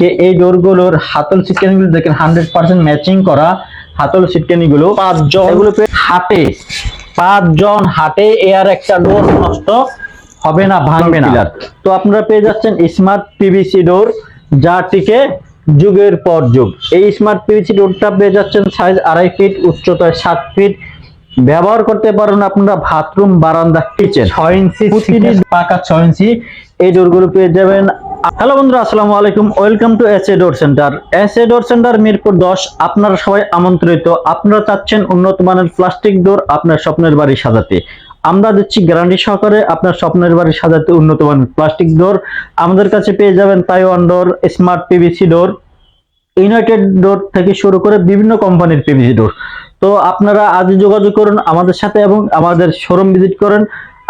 কে এই ডোরগুলোর হাতল সিটকানিগুলো দেখেন হান্ড্রেড পার্সেন্ট ম্যাচিং করা হাতল সিটকানিগুলো। পাঁচজন। এগুলো পেয়ে হাটে পাঁচজন হাটে এয়ার একটা ডোর নষ্ট হবে না ভাঙবে না। তো আপনারা পেয়ে যাচ্ছেন স্মার্ট পিভিসি ডোর যা টিকে যুগের পর যুগ। এই স্মার্ট পিভিসি ডোরটা পেয়ে যাচ্ছেন সাইজ আড়াই ফিট উচ্চতায় সাত ফিট ব্যবহার করতে পারেন আপনারা বাথরুম বারান্দা কিচেন ছয় ইঞ্চি পাকা ছয় ইঞ্চি এই ডোরগুলো পেয়ে যাবেন। হ্যালো বন্ধুরা, আসসালামু আলাইকুম। Welcome to S A door centre S A door centre Mirpur দশ। আপনারা সবাই আমন্ত্রিত। আপনারা চাচ্ছেন উন্নত মানের প্লাস্টিক ডোর আপনার স্বপ্নের বাড়ি সাজাতে। আমরা দিচ্ছি গ্যারান্টি সহকারে আপনার স্বপ্নের বাড়ি সাজাতে উন্নত মানের প্লাস্টিক ডোর আমাদের কাছে পেয়ে যাবেন Taiwan door smart PVC door united door থেকে শুরু করে বিভিন্ন কোম্পানির পিভিসি ডোর তো আপনারা আজই যোগাযোগ করুন আমাদের সাথে এবং আমাদের শোরুম ভিজিট করেন।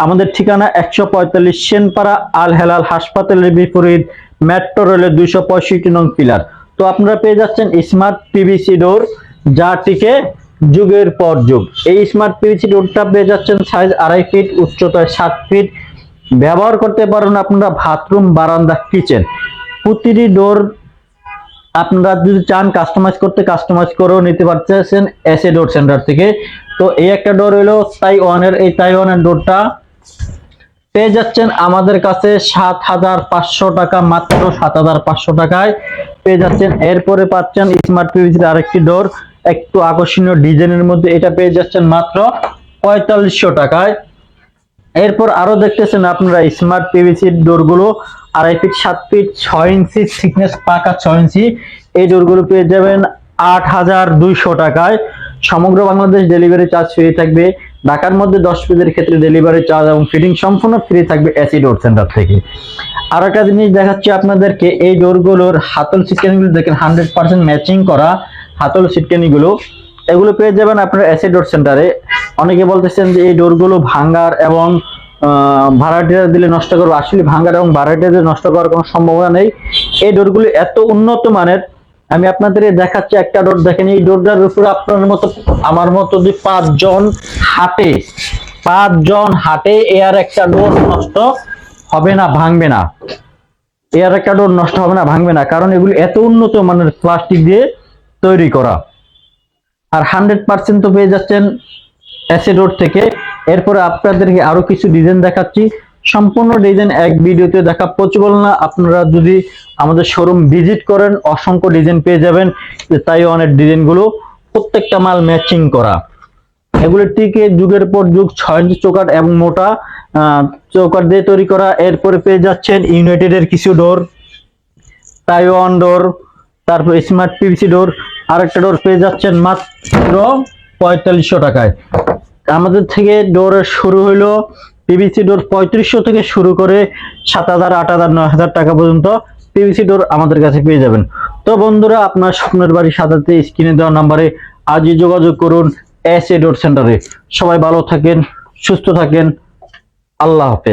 আমাদের ঠিকানা একশো পঁয়তাল্লিশ সেনপাড়া আল হেলাল হাসপাতালের বিপরীত মেট্রো রেলের দুইশো পঁয়ষট্টি নং পিলার। তো আপনারা পেয়ে যাচ্ছেন স্মার্ট পিভিসি ডোর যা টিকে যুগের পর যুগ। এই স্মার্ট পিভিসি ডোরটা পেয়ে যাচ্ছেন সাইজ আড়াই ফিট উচ্চতায় সাত ফিট ব্যবহার করতে পারেন আপনারা বাথরুম বারান্দা কিচেন প্রতিটি ডোর আপনারা যদি চান কাস্টমাইজ করতে কাস্টমাইজ করেও নিতে পারতেছেন এস ডোর সেন্টার থেকে। তো এই একটা ডোর হলো তাইওয়ানের এই তাইওয়ানের ডোরটা পেয়ে যাচ্ছেন আমাদের কাছে সাত হাজার পাঁচশো টাকা, মাত্র সাত হাজার পাঁচশো টাকায়। পেয়ে যাচ্ছেন, এরপরে পাচ্ছেন স্মার্ট পিভিসির আরেকটি ডোর একটু আকর্ষণীয় ডিজাইনের মধ্যে এটা পেয়ে যাচ্ছেন মাত্র পঁয়তাল্লিশশো টাকায়। এরপর আরও দেখতেছেন আপনারা স্মার্ট পিভিসি ডোরগুলো আড়াই ফিট সাত ফিট ছয় ইঞ্চি থিকনেস পাকা ছয় ইঞ্চি। এই ডোরগুলো পেয়ে যাবেন আট হাজার দুইশো টাকায়। সমগ্র বাংলাদেশ ডেলিভারি চার্জ ফ্রি থাকবে। ঢাকার মধ্যে দশ পিসের ক্ষেত্রে ডেলিভারি চার্জ এবং ফিটিং সম্পূর্ণ ফ্রি থাকবে এসি ডোর সেন্টার থেকে। আর একটা জিনিস দেখাচ্ছি আপনাদেরকে, এই ডোরগুলোর হাতল সিটকানিগুলো দেখেন হান্ড্রেড পার্সেন্ট ম্যাচিং করা হাতল সিটকানিগুলো। এগুলো পেয়ে যাবেন আপনার এসি ডোর সেন্টারে অনেকে বলতেছেন যে এই ডোরগুলো ভাঙ্গার এবং ভাড়াটিয়া দিলে নষ্ট করব। আসলে ভাঙ্গার এবং ভাড়াটিয়া দিলে নষ্ট করার কোনো সম্ভাবনা নেই। এই ডোরগুলো এত উন্নত মানের আমি আপনাদের দেখাচ্ছি একটা ডোর দেখেন, এই ডোরটার উপরে আপনার মতো, আমার মতো যদি পাঁচজন হাটে পাঁচজন হাটে এয়ার একটা ডোর নষ্ট হবে না, ভাঙবে না। এয়ার একটা ডোর নষ্ট হবে না, ভাঙবে না। কারণ এগুলো এত উন্নত মানের প্লাস্টিক দিয়ে তৈরি করা। আর হান্ড্রেড পার্সেন্ট তো পেয়ে যাচ্ছেন অ্যাসিড রোড থেকে। এরপরে আপনাদেরকে আরও কিছু ডিজাইন দেখাচ্ছি। সম্পূর্ণ ডিজাইন এক ভিডিওতে দেখা পসিবল না। আপনারা যদি আমাদের শোরুম ভিজিট করেন, অসংখ্য ডিজাইন পেয়ে যাবেন। তাই অনেক ডিজাইনগুলো প্রত্যেকটা মাল ম্যাচিং করা। এগুলো টিকে যুগের পর যুগ, ছয় ইঞ্চি চৌকাট এবং মোটা চৌকাট দিয়ে তৈরি করা। এরপরে পেয়ে যাচ্ছেন ইউনাইটেড এর কিছু ডোর তাইওয়ান ডোর তারপর স্মার্ট পিভিসি ডোর আরেকটা ডোর পেয়ে যাচ্ছেন মাত্র পঁয়তাল্লিশশো টাকায়। আমাদের থেকে ডোরের শুরু হইল পিভিসি ডোর পঁয়ত্রিশশো থেকে শুরু করে সাত হাজার, আট হাজার, নয় হাজার টাকা পর্যন্ত পিভিসি ডোর আমাদের কাছে পেয়ে যাবেন। তো বন্ধুরা, আপনার স্বপ্নের বাড়ি সাজাতে স্ক্রিনে দেওয়া নাম্বারে আজই যোগাযোগ করুন এস এ ডোর সেন্টারে সবাই ভালো থাকেন, সুস্থ থাকেন। আল্লাহ হাফেজ।